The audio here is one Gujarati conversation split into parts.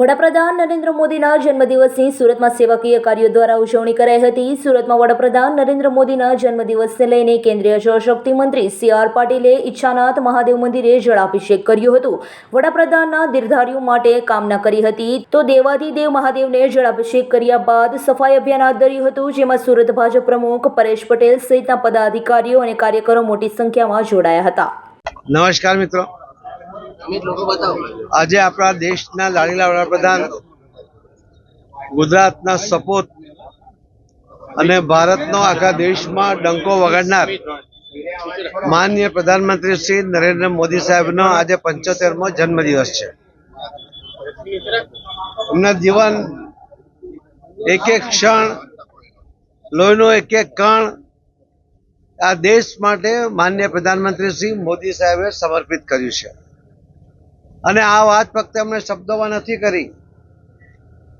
વડાપ્રધાન નરેન્દ્ર મોદીના જન્મદિવસની સુરતમાં સેવાકીય કાર્યો દ્વારા ઉજવણી કરાઈ હતી. સુરતમાં વડાપ્રધાન નરેન્દ્ર મોદીના જન્મદિવસને લઈને કેન્દ્રીય જળશક્તિ મંત્રી સી આર પાટીલે ઈચ્છાનાથ મહાદેવ મંદિરે જળાભિષેક કર્યો હતો. વડાપ્રધાનના દીર્ઘાયુ માટે કામના કરી હતી. તો દેવાધિદેવ મહાદેવને જળાભિષેક કર્યા બાદ સફાઈ અભિયાન હાથ ધર્યું હતું, જેમાં સુરત ભાજપ પ્રમુખ પરેશ પટેલ સહિતના પદાધિકારીઓ અને કાર્યકરો મોટી સંખ્યામાં જોડાયા હતા. નમસ્કાર મિત્રો. આજે આપણા દેશના લાડીલા વડાપ્રધાન ગુજરાતના સપોત અને ભારતનો આખા દેશમાં ડંકો વગાડનાર માનનીય પ્રધાનમંત્રી શ્રી નરેન્દ્ર મોદી સાહેબનો આજે પંચોતેરમો જન્મદિવસ છે. એમના જીવન એક એક ક્ષણ, લોહીનો એક એક કણ આ દેશ માટે માન્ય પ્રધાનમંત્રી શ્રી મોદી સાહેબે સમર્પિત કર્યું છે. અને આ વાત ફક્ત એમણે શબ્દોમાં નથી કરી.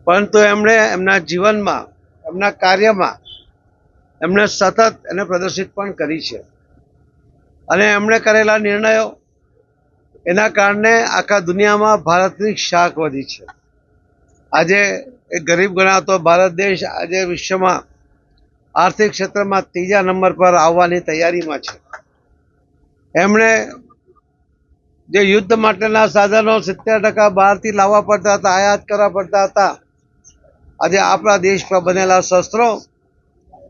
પરંતુ એમણે એમના જીવનમાં, એમના કાર્યમાં એમણે સતત એને પ્રદર્શિત પણ કરી છે. અને એમણે કરેલા નિર્ણયો એના કારણે આખા દુનિયામાં ભારતની શાખ વધી છે. આજે એ ગરીબ ગણાતો ભારત દેશ આજે વિશ્વમાં આર્થિક ક્ષેત્રમાં ત્રીજા નંબર પર આવવાની તૈયારીમાં છે. એમણે જે યુદ્ધ માટેના સાધનો સિત્તેર ટકા બહારથી લાવવા પડતા હતા, આયાત કરવા પડતા હતા. આજે આપણા દેશ પર બનેલા શસ્ત્રો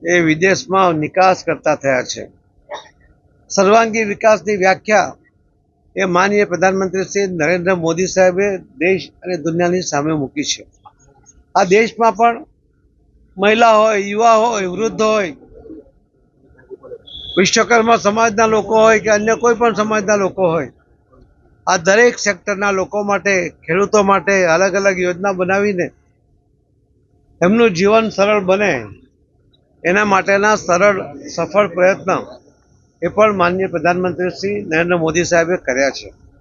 એ વિદેશમાં નિકાસ કરતા થયા છે. સર્વાંગી વિકાસની વ્યાખ્યા એ માનનીય પ્રધાનમંત્રી શ્રી નરેન્દ્ર મોદી સાહેબે દેશ અને દુનિયાની સામે મૂકી છે. આ દેશમાં પણ મહિલા હોય, યુવા હોય, વૃદ્ધ હોય, વિશ્વકર્મા સમાજના લોકો હોય કે અન્ય કોઈ પણ સમાજના લોકો હોય આ દરેક સેક્ટરના લોકો માટે, ખેડૂતો માટે અલગ અલગ યોજના બનાવીને એમનું જીવન સરળ બને. એના માટેના સરળ, સફળ પ્રયત્ન એ પણ માનનીય પ્રધાનમંત્રી શ્રી નરેન્દ્ર મોદી સાહેબે કર્યા છે.